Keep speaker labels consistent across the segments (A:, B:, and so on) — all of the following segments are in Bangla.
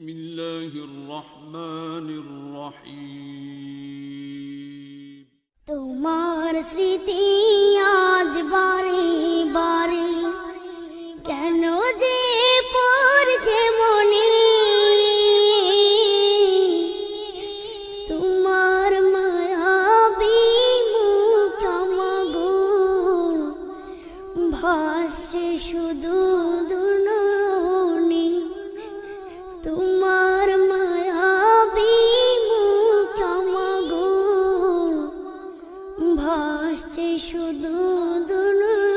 A: بسم الله الرحمن الرحيم
B: তোমার স্মৃতি আজ বারে বারে, কেন যে পড়ছে মনে? তোমার মায়াবী মুখ মগো ভাষ্য শুধু দুন আসছে শুধু দুলুল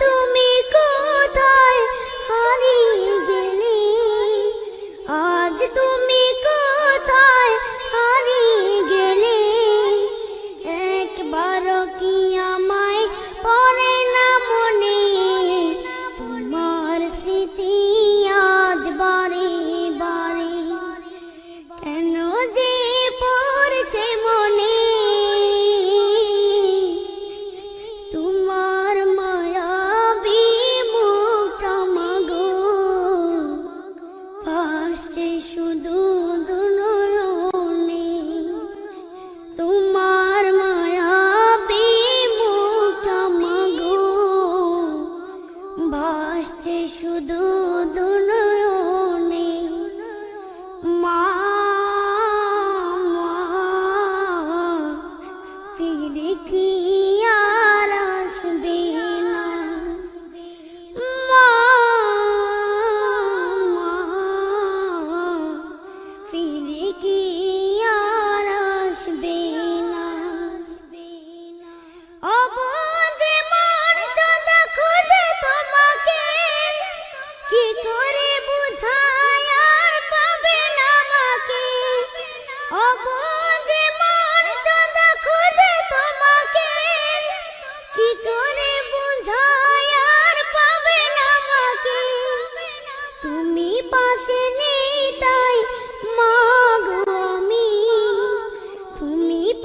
B: তুমি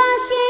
B: ভালোবাসে।